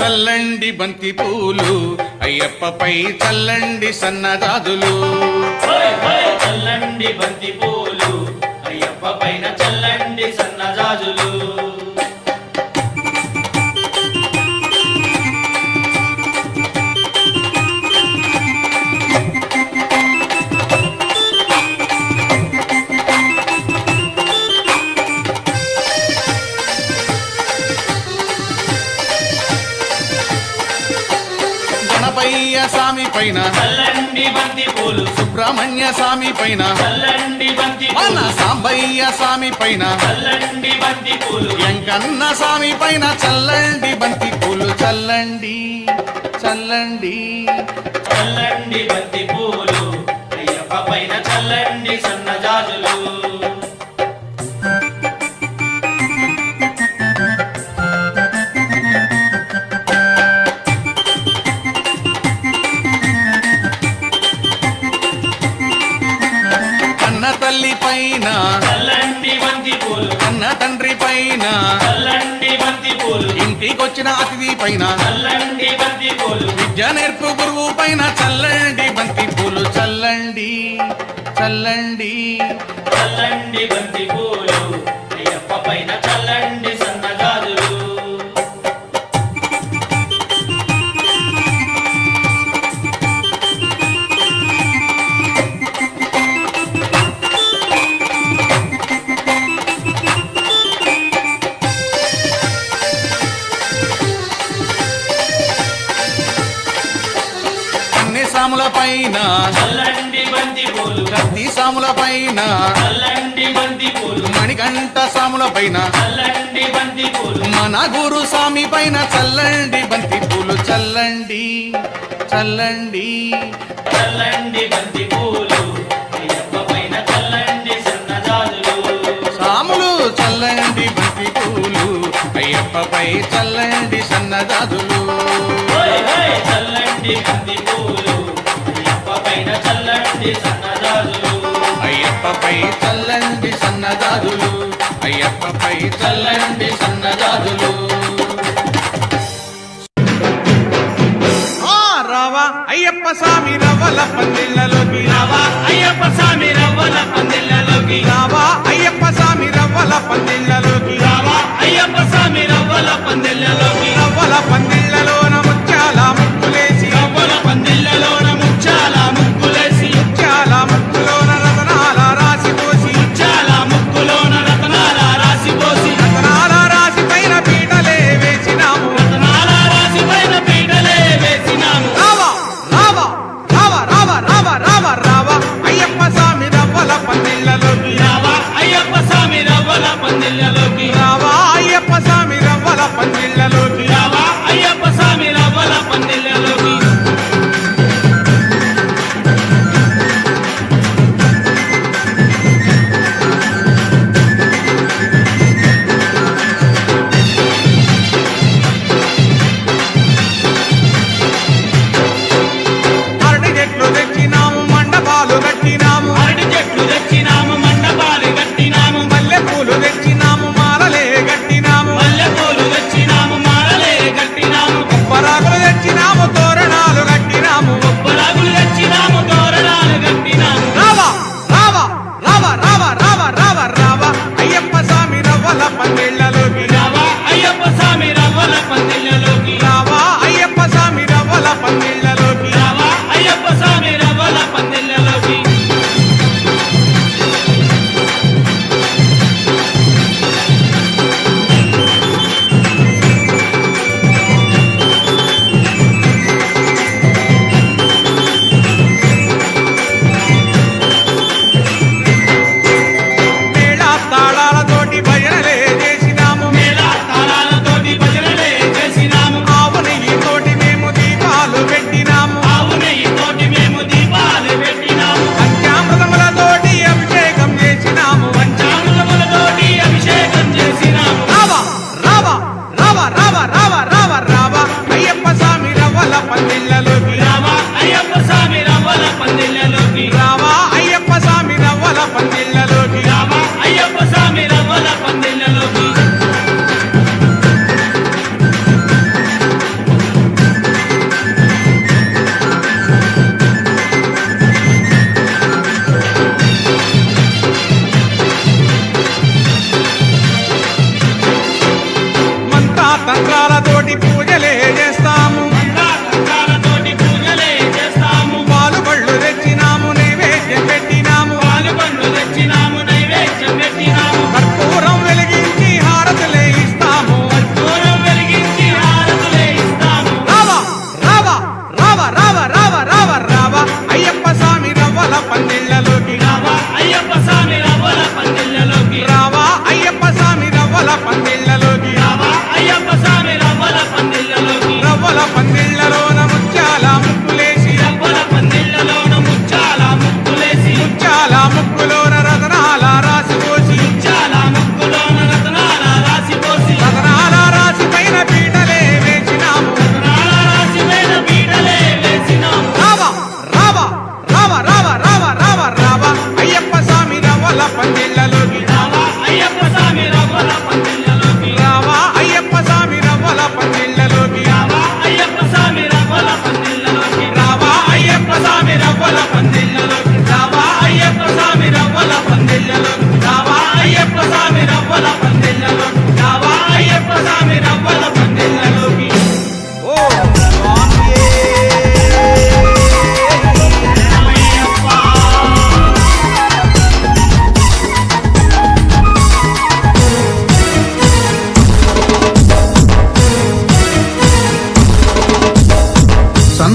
చల్లండి బంతి పూలు. అయ్యప్పపై చల్లండి సన్నజాజులు చల్లండి బంతి పూలు. అయ్యప్ప పైన చల్లండి సన్నజాజులు పైన. సుబ్రహ్మణ్య స్వామి పైన. మన సాంబయ్య స్వామి పైన. చల్లండి బంతి పూలు. ఎంకన్న స్వామి పైన చల్లండి బంతి పూలు. చల్లండి చల్లండి. చల్లండి బంతి పూలు. అయ్యప్ప పైన చల్లండి సన్నజాజులు పైన. చల్లండి బంతి పూలు ఇంటికొచ్చిన అతిథి పైన. చల్లండి బంతి పూలు విద్య నేర్పు గురువు పైన చల్లండి బంతి పూలు చల్లండి చల్లండి. చల్లండి బంతి పూలు అయ్యప్ప పైన చల్లండి మణికంఠ సాముల పైన మన గురు స్వామి పైన చల్లండి బంతి పూలు చల్లండి. చల్లండి చల్లండి బంతి పూలు సాములు చల్లండి బంతి పూలు అయ్యప్పపై చల్లండి హోయ్ చల్లండి బంతి పూలు చల్లండి అయ్యప్పపై సన్నజాజులు అయ్యప్పపై చల్లండి సన్నజాజులు రావా అయ్యప్ప స్వామి రవ్వల పందిళ్ళలోకి రావా. అయ్యప్ప స్వామి రవ్వల పందిళ్ళలోకి రావా అయ్యప్ప స్వామి రవ్వల పందిళ్ళలోకి que la ராவா ராவா ராவா. ஐயப்ப சாமி ரவல பந்தில்ல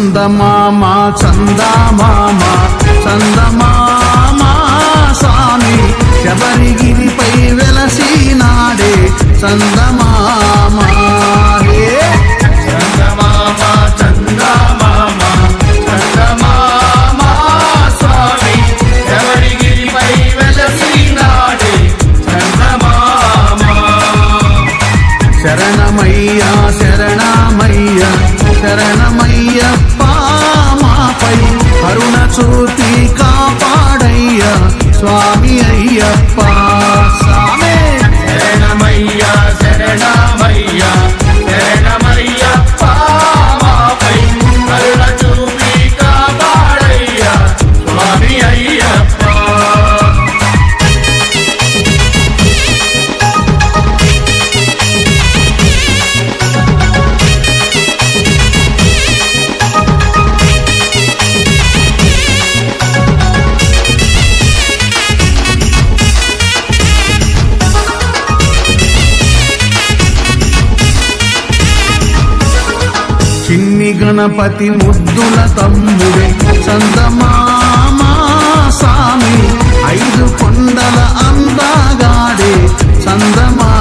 చందమామ చందమామ చందమామ స్వామి శబరిగిరిపై వెలసినాడే చందమామ. గణపతి ముద్దుల తమ్ముడే చందమామ సామి ఐదు కొండల అందగాడే చందమా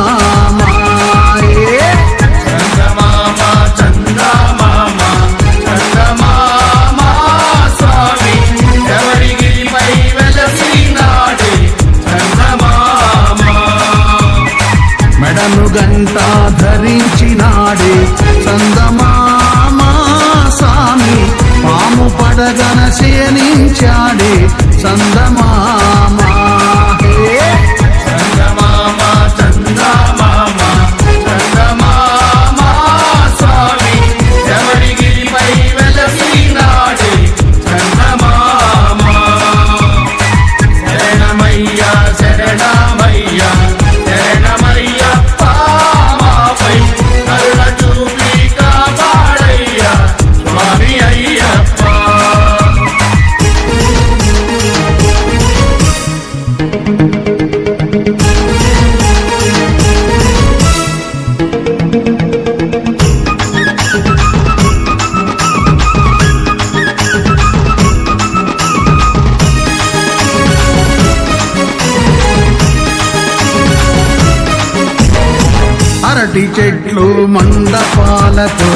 చెట్లు మండపాలతో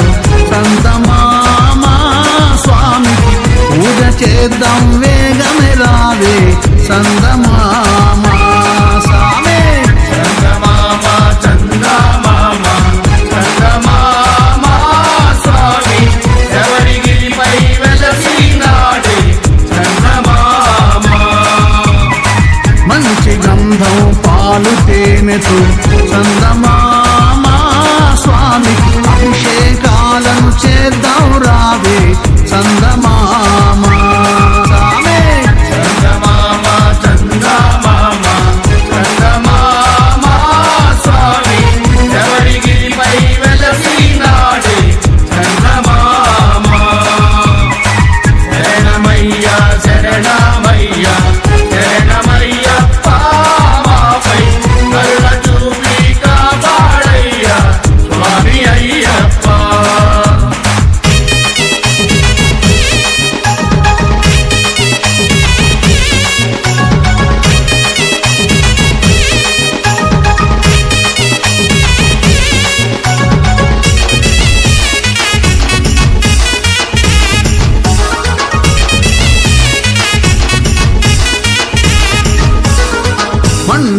సంతమామా స్వామికి పూజ చేద్దాం వేగమెలాదే సందమామా స్వామి. పాలు తేనెతో చందమా స్వామి అభిషేకాలను చేద్దాం రావే చందమామ.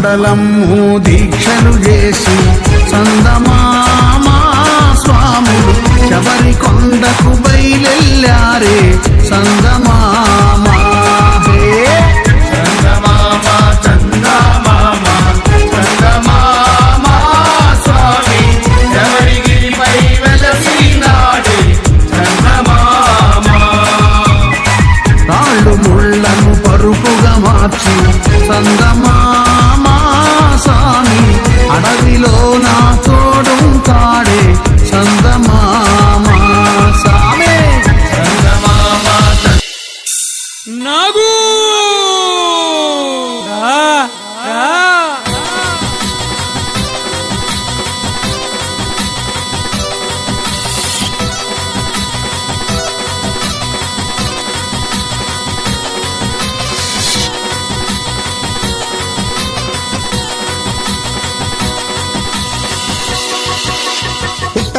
మండలం దీక్షలు చేసి సందమామా స్వాములు శబరి కొండకు బయలెల్లారే సందమామా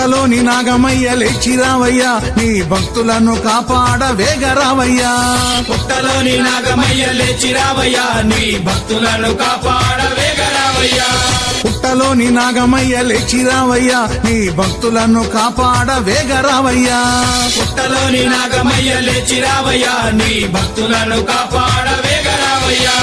పుట్టలోని నాగమయ్య లేచిరావయ్యా నీ భక్తులను కాపాడ వేగరావయ్యా పుట్టలోని నాగమయ్య లేచిరావయ్యా నీ భక్తులను కాపాడ వేగరావయ్యా పుట్టలోని నాగమయ్య లేచిరావయ్యా నీ భక్తులను కాపాడ వేగరావయ్యా పుట్టలోని నాగమయ్య లేచిరావయ్యా నీ భక్తులను కాపాడ వేగరావయ్యా